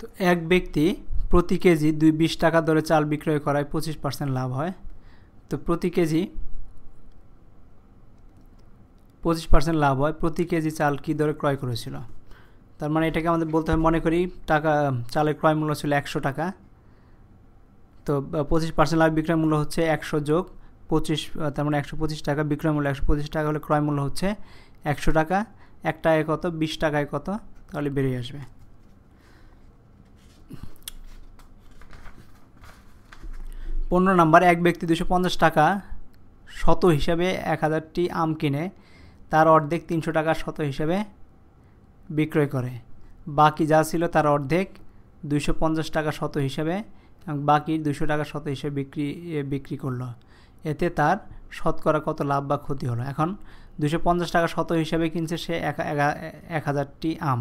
তো এক ব্যক্তি প্রতি কেজি দুই বিশ টাকা দরে চাল বিক্রয় করায় পঁচিশ পার্সেন্ট লাভ হয়। তো প্রতি কেজি পঁচিশ পার্সেন্ট লাভ হয়। প্রতি কেজি চাল কী দরে ক্রয় করেছিল? তার মানে এটাকে আমাদের বলতে হয়, মনে করি টাকা, চালের ক্রয় মূল্য ছিল একশো টাকা। তো পঁচিশ পার্সেন্ট লাভ বিক্রয় মূল্য হচ্ছে একশো যোগ পঁচিশ তার মানে একশো পঁচিশ টাকা। বিক্রয় মূল্য একশো পঁচিশ টাকা হলে ক্রয় মূল্য হচ্ছে একশো টাকা। এক টাকায় কত বিশ টাকায় কত? তাহলে বেরিয়ে আসবে। পনেরো নাম্বার, এক ব্যক্তি দুশো পঞ্চাশ টাকা শত হিসাবে এক হাজারটি আম কিনে, তার অর্ধেক তিনশো টাকা শত হিসাবে বিক্রয় করে। বাকি যা ছিল তার অর্ধেক দুশো পঞ্চাশ টাকা শত হিসাবে এবং বাকি দুশো টাকা শত হিসেবে বিক্রি বিক্রি করল। এতে তার শতকরা কত লাভ বা ক্ষতি হলো? এখন দুশো পঞ্চাশ টাকা শত হিসাবে কিনছে সে এক হাজারটি আম।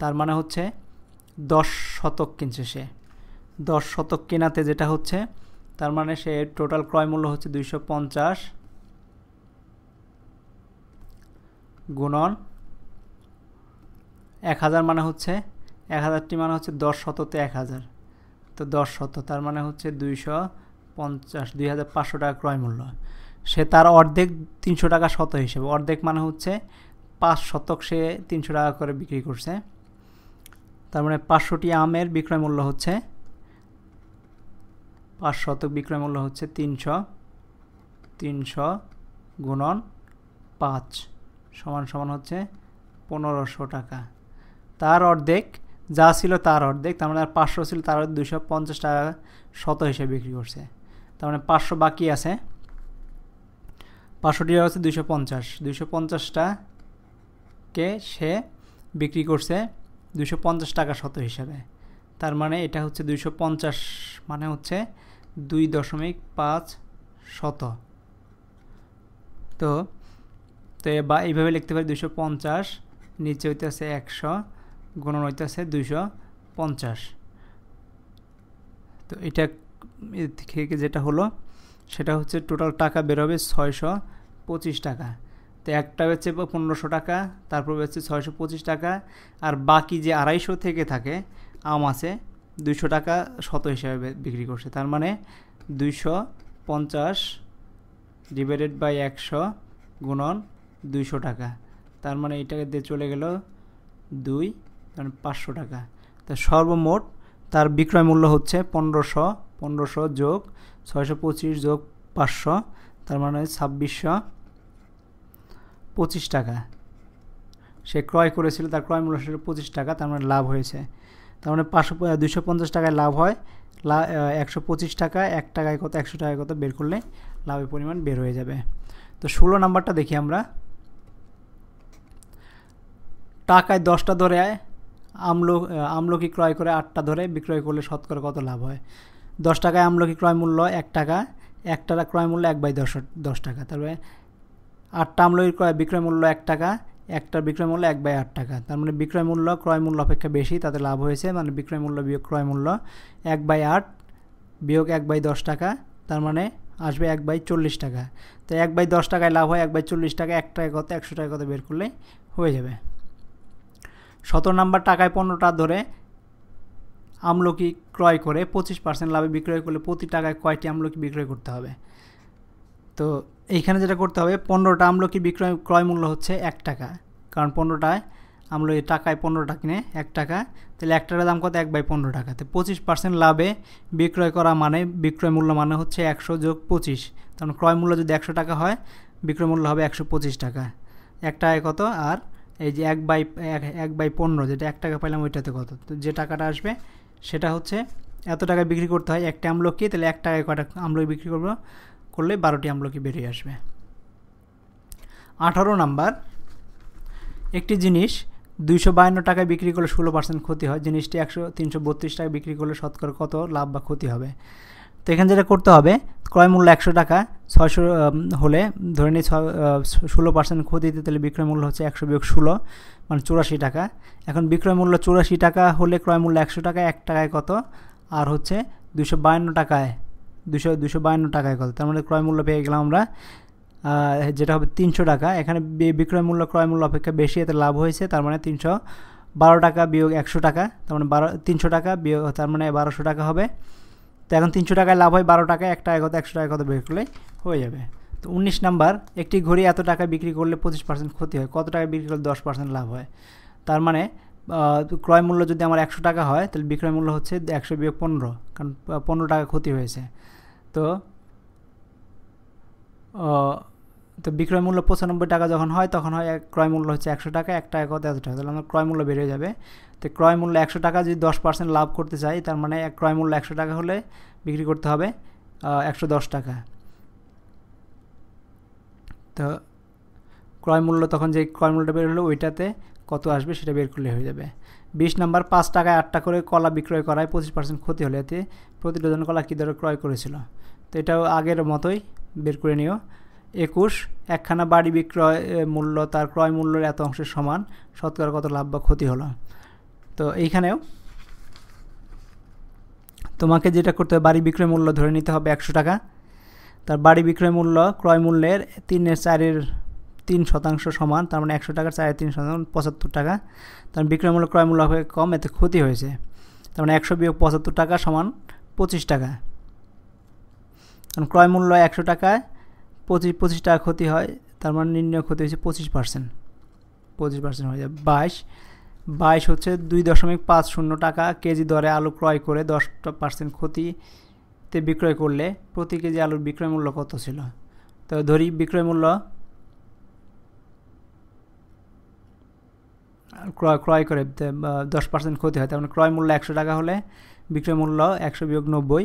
তার মানে হচ্ছে দশ শতক কিনছে সে। দশ শতক কেনাতে যেটা হচ্ছে, তার মানে সে টোটাল ক্রয় মূল্য হচ্ছে দুইশো পঞ্চাশ গুণন এক হাজার মানে হচ্ছে, এক হাজারটি মানে হচ্ছে দশ শততে এক হাজার। তো দশ শত, তার মানে হচ্ছে দুইশো পঞ্চাশ, দুই হাজার পাঁচশো টাকা ক্রয় মূল্য। সে তার অর্ধেক তিনশো টাকা শত হিসেবে, অর্ধেক মানে হচ্ছে পাঁচ শতক সে তিনশো টাকা করে বিক্রি করছে। তার মানে পাঁচশোটি আমের বিক্রয় মূল্য হচ্ছে পাঁচ শতক বিক্রয় মূল্য হচ্ছে তিনশো তিনশো গুণন পাঁচ সমান সমান হচ্ছে পনেরোশো টাকা। তার অর্ধেক যা ছিল তার অর্ধেক, তার মানে আর পাঁচশো ছিল তার দুশো পঞ্চাশ টাকা শত হিসেবে বিক্রি করছে। তার মানে পাঁচশো বাকি আছে। পাঁচশো টাকা হচ্ছে দুশো পঞ্চাশ। দুশো পঞ্চাশটাকে সে বিক্রি করছে দুশো পঞ্চাশ টাকা শত হিসাবে। তার মানে এটা হচ্ছে দুইশো পঞ্চাশ মানে হচ্ছে দুই দশমিক পাঁচ শত। তো তো বা এইভাবে লিখতে পারি দুশো পঞ্চাশ, নিচে হইতেছে একশো, গুণন হইতেছে দুইশো পঞ্চাশ। তো এটা থেকে যেটা হলো, সেটা হচ্ছে টোটাল টাকা বেরোবে ছয়শো পঁচিশ টাকা। তো একটা হচ্ছে পনেরোশো টাকা, তারপর হচ্ছে ছয়শো পঁচিশ টাকা, আর বাকি যে আড়াইশো থেকে থাকে, আম আছে দুইশো টাকা শত হিসাবে বিক্রি করছে। তার মানে দুইশো পঞ্চাশ ডিভাইডেড বাই একশো গুণন দুইশো টাকা। তার মানে এটাকে দিয়ে চলে গেল দুই মানে পাঁচশো টাকা। তা সর্বমোট তার বিক্রয় মূল্য হচ্ছে পনেরোশো পনেরোশো যোগ ছয়শো পঁচিশ যোগ পাঁচশো, তার মানে ছাব্বিশশো পঁচিশ টাকা। সে ক্রয় করেছিল, তার ক্রয় মূল্য ছিল পঁচিশ টাকা, তার মানে লাভ হয়েছে। তার মানে পাঁচশো দুশো পঞ্চাশ টাকায় লাভ হয়। লা একশো পঁচিশ টাকা, এক টাকায় কত, একশো টাকায় কত বের করলে লাভের পরিমাণ বের হয়ে যাবে। তো ষোলো নাম্বারটা দেখি আমরা। টাকায় দশটা ধরে আমলো আমলকি ক্রয় করে আটটা ধরে, বিক্রয় করলে শতকরা কত লাভ হয়? দশ টাকায় আমলকি ক্রয় মূল্য এক টাকা এক টাকা ক্রয় মূল্য এক বাই দশ দশ টাকা। তারপরে আটটা আমলকির ক্রয় বিক্রয় মূল্য এক টাকা একটার বিক্রয় মূল্য এক বাই আট টাকা। তার মানে বিক্রয় মূল্য, ক্রয় মূল্য অপেক্ষা বেশি, তাতে লাভ হয়েছে। মানে বিক্রয় মূল্য বিয়োগ ক্রয় মূল্য এক বাই আট বিয়োগ এক বাই দশ টাকা, তার মানে আসবে এক বাই চল্লিশ টাকা। তো এক বাই দশ টাকায় লাভ হয়, এক বাই চল্লিশ টাকা, এক টাকা কত, একশো টাকা কত বের করলে হয়ে যাবে। সতেরো নাম্বার টাকায় পনেরোটা ধরে আমলকি ক্রয় করে পঁচিশ পার্সেন্ট লাভে বিক্রয় করলে প্রতি টাকায় কয়টি আমলকি বিক্রয় করতে হবে? তো এইখানে যেটা করতে হবে, পনেরোটা আমলকি বিক্রয়, ক্রয় মূল্য হচ্ছে এক টাকা। কারণ পনেরোটায় আমলকি টাকায় পনেরোটা কিনে এক টাকা, তাহলে এক টাকার দাম কত? এক বাই পনেরো টাকা। তো পঁচিশ পার্সেন্ট লাভে বিক্রয় করা মানে বিক্রয় মূল্য মানে হচ্ছে একশো যোগ পঁচিশ। কারণ ক্রয় মূল্য যদি একশো টাকা হয়, বিক্রয় মূল্য হবে একশো পঁচিশ টাকা। এক টাকায় কত? আর এই যে এক বাই এক বাই পনেরো, যেটা এক টাকা পাইলাম ওইটাতে কত? তো যে টাকাটা আসবে, সেটা হচ্ছে এত টাকায় বিক্রি করতে হয় একটা আমলকি, তাহলে এক টাকায় কটা আমলকি বিক্রি করব? করলে বারোটি আমলকি বেরিয়ে আসবে। আঠারো নাম্বার, একটি জিনিস দুইশো বায়ান্ন টাকায় বিক্রি করলে ষোলো পার্সেন্ট ক্ষতি হয়। জিনিসটি একশো, তিনশো বত্রিশ টাকায় বিক্রি করলে শতকরা কত লাভ বা ক্ষতি হবে? তো এখানে যেটা করতে হবে, ক্রয় মূল্য একশো টাকা, ছয়শো হলে ধরে নিই ষোলো পার্সেন্ট ক্ষতিতে তাহলে বিক্রয় মূল্য হচ্ছে একশো বিয়োগ ষোলো মানে চুরাশি টাকা। এখন বিক্রয় মূল্য চুরাশি টাকা হলে ক্রয় মূল্য একশো টাকা এক টাকায় কত? আর হচ্ছে দুশো বায়ান্ন টাকায় দুশো দুশো বায়ান্ন টাকায় কত তার মানে ক্রয় মূল্য পেয়ে গেলাম আমরা যেটা হবে তিনশো টাকা। এখানে বিক্রয় মূল্য, ক্রয় মূল্য অপেক্ষা বেশি, এতে লাভ হয়েছে, তার মানে তিনশো বারো টাকা বিয়োগ একশো টাকা, তার মানে বারো, তিনশো টাকা বিয়োগ, তার মানে বারোশো টাকা হবে। তো এখন তিনশো টাকায় লাভ হয় বারো টাকা এক টাকা কত, একশো টাকা কত বের করলে হয়ে যাবে। তো উনিশ নাম্বার, একটি ঘড়ি এত টাকা বিক্রি করলে পঁচিশ পার্সেন্ট ক্ষতি হয়, কত টাকা বিক্রি করলে দশ পার্সেন্ট লাভ হয়? তার মানে ক্রয় মূল্য যদি আমার একশো টাকা হয়, তাহলে বিক্রয় মূল্য হচ্ছে একশো বিয়োগ পনেরো, কারণ পনেরো টাকা ক্ষতি হয়েছে। তো তো বিক্রয় মূল্য পঁচানব্বই টাকা যখন হয়, তখন হয় ক্রয় মূল্য হচ্ছে একশো টাকা এক টাকা কত এত টাকা তাহলে আমার ক্রয় মূল্য বেড়ে যাবে। তো ক্রয় মূল্য একশো টাকা যদি দশ পার্সেন্ট লাভ করতে চাই, তার মানে এক ক্রয় মূল্য একশো টাকা হলে বিক্রি করতে হবে একশো দশ টাকা। তো ক্রয় মূল্য তখন যে ক্রয় মূল্যটা বের হলো, ওইটাতে কত আসবে সেটা বের করলে হয়ে যাবে। বিশ নাম্বার, পাঁচ টাকায় আটটা করে কলা বিক্রয় করায় পঁচিশ পার্সেন্ট ক্ষতি হলে। এতে প্রতি ডজন কলা কী দরে ক্রয় করেছিল? তো এটাও আগের মতোই, বের করে নিও। একুশ, একখানা বাড়ি বিক্রয় মূল্য, তার ক্রয় মূল্যের এত অংশের সমান, শতকরা কত লাভ বা ক্ষতি হলো? তো এইখানেও তোমাকে যেটা করতে হবে, বাড়ি বিক্রয় মূল্য ধরে নিতে হবে একশো টাকা। তার বাড়ি বিক্রয় মূল্য, ক্রয় মূল্যের তিনের চারের তিন শতাংশ সমান, তার মানে একশো টাকার চারের তিন শতাংশ, পঁচাত্তর টাকা। তার বিক্রয় মূল্য, ক্রয় মূল্য হবে কম, এতে ক্ষতি হয়েছে। তার মানে একশো বিয়োগ পঁচাত্তর টাকা সমান পঁচিশ টাকা। কারণ ক্রয় মূল্য একশো টাকায় পঁচিশ পঁচিশ টাকা ক্ষতি হয়, তার মানে নির্ণয় ক্ষতি হয়েছে পঁচিশ পার্সেন্ট পঁচিশ পার্সেন্ট হয়ে যায়। বাইশ বাইশ হচ্ছে দুই দশমিক পাঁচ শূন্য টাকা কেজি দরে আলু ক্রয় করে দশ পার্সেন্ট ক্ষতিতে বিক্রয় করলে প্রতি কেজি আলুর বিক্রয় মূল্য কত ছিল? তো ধরি বিক্রয় মূল্য ক্রয় ক্রয় করে দশ পার্সেন্ট ক্ষতি হয়, তার মানে ক্রয় মূল্য একশো টাকা হলে বিক্রয় মূল্য একশো বিয়োগ নব্বই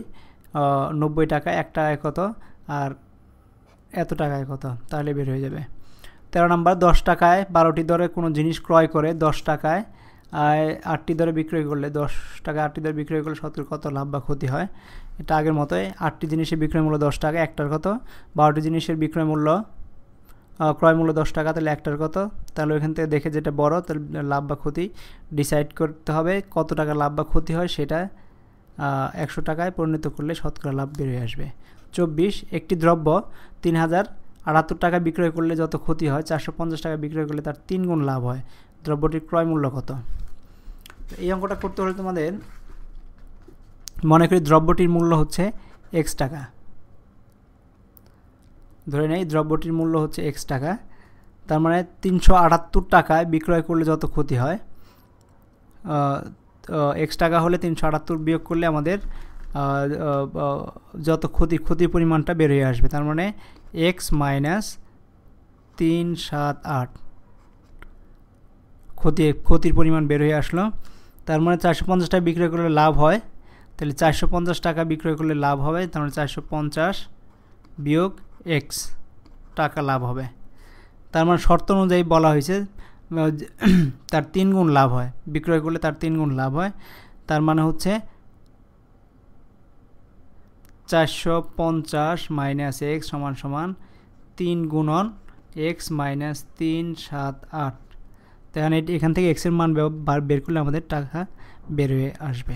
নব্বই টাকা, এক টাকায় কত? আর এত টাকায় কত? তাহলে বের হয়ে যাবে। তেরো নাম্বার, দশ টাকায় বারোটি দরে কোনো জিনিস ক্রয় করে, দশ টাকায় আটটি দরে বিক্রয় করলে, দশ টাকা আটটি দরে বিক্রয় করলে সতেরো কত লাভ বা ক্ষতি হয়? এটা আগের মতোই, আটটি জিনিসের বিক্রয় মূল্য দশ টাকা, একটার কত? বারোটি জিনিসের বিক্রয় মূল্য ক্রয় মূল্য দশ টাকা, তাহলে একটার কত? তাহলে ওইখান থেকে দেখে যেটা বড়, তাহলে লাভ বা ক্ষতি ডিসাইড করতে হবে কত টাকা লাভ বা ক্ষতি হয় সেটা একশো টাকায় পরিণত করলে শতকরা লাভ বেরিয়ে আসবে। চব্বিশ, একটি দ্রব্য তিন হাজার আটাত্তর টাকা বিক্রয় করলে যত ক্ষতি হয়, চারশো পঞ্চাশ টাকা বিক্রয় করলে তার তিন গুণ লাভ হয়। দ্রব্যটির ক্রয় মূল্য কত? এই অঙ্কটা করতে হলে তোমাদের মনে করি দ্রব্যটির মূল্য হচ্ছে এক্স টাকা। ধরে নেই, দ্রব্যটির মূল্য হচ্ছে এক্স টাকা। তার মানে তিনশো আটাত্তর টাকায় বিক্রয় করলে যত ক্ষতি হয় এক্স টাকা হলে তিনশো আটাত্তর বিয়োগ করলে আমাদের যত ক্ষতি ক্ষতির পরিমাণটা বের হয়ে আসবে। তার মানে এক্স মাইনাস তিন সাত আট। ক্ষতি, ক্ষতির পরিমাণ বের হয়ে আসলো। তার মানে চারশো পঞ্চাশ টাকা বিক্রয় করলে লাভ হয়। তাহলে চারশো পঞ্চাশ টাকা বিক্রয় করলে লাভ হবে, তার মানে চারশো পঞ্চাশ বিয়োগ এক্স, টাকা লাভ হবে। তার মানে শর্ত অনুযায়ী বলা হয়েছে তার তিন গুণ লাভ হয়, বিক্রয় করলে তার তিন গুণ লাভ হয়। তার মানে হচ্ছে চারশো পঞ্চাশ মাইনাস এক্স সমান সমান তিন গুণন এক্স মাইনাস তিন সাত আট। তাহলে এখান থেকে এক্সের মান বের করলে আমাদের টাকা বের হয়ে আসবে।